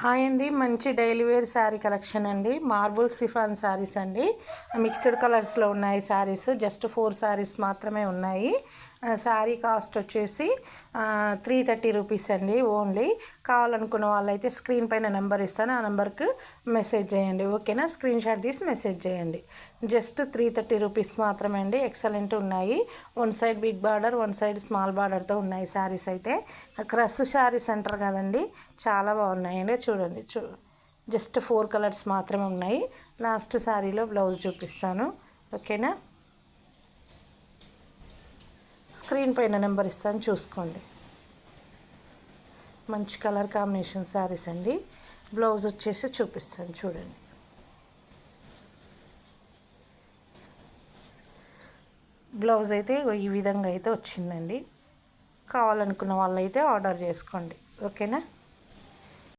Hi అండి. మంచి daily wear sari collection అండి. మార్బుల్ సిఫాన్ శారీస్ అండి. మిక్స్డ్ కలర్స్లో ఉన్నాయి శారీస్. జస్ట్ ఫోర్ శారీస్ మాత్రమే ఉన్నాయి. శారీ కాస్ట్ వచ్చేసి త్రీ థర్టీ రూపీస్ అండి ఓన్లీ కావాలనుకున్న వాళ్ళైతే స్క్రీన్ పైన నెంబర్ ఇస్తాను ఆ నెంబర్కి మెసేజ్ చేయండి. ఓకేనా? స్క్రీన్ షాట్ తీసి మెసేజ్ చేయండి. జస్ట్ త్రీ థర్టీ రూపీస్ మాత్రమే అండి. ఎక్సలెంట్ ఉన్నాయి. One side big border one side small బార్డర్తో ఉన్నాయి శారీస్ అయితే. క్రస్ శారీస్ అంటారు కదండి. చాలా బాగున్నాయండి. చూడండి. చూ జస్ట్ ఫోర్ కలర్స్ మాత్రమే ఉన్నాయి. లాస్ట్ శారీలో బ్లౌజ్ చూపిస్తాను. ఓకేనా? స్క్రీన్ పైన నెంబర్ ఇస్తాను చూసుకోండి. మంచి కలర్ కాంబినేషన్ శారీస్ అండి. బ్లౌజ్ వచ్చేసి చూపిస్తాను చూడండి. బ్లౌజ్ అయితే ఈ విధంగా అయితే వచ్చిందండి. కావాలనుకున్న వాళ్ళైతే ఆర్డర్ చేసుకోండి. ఓకేనా?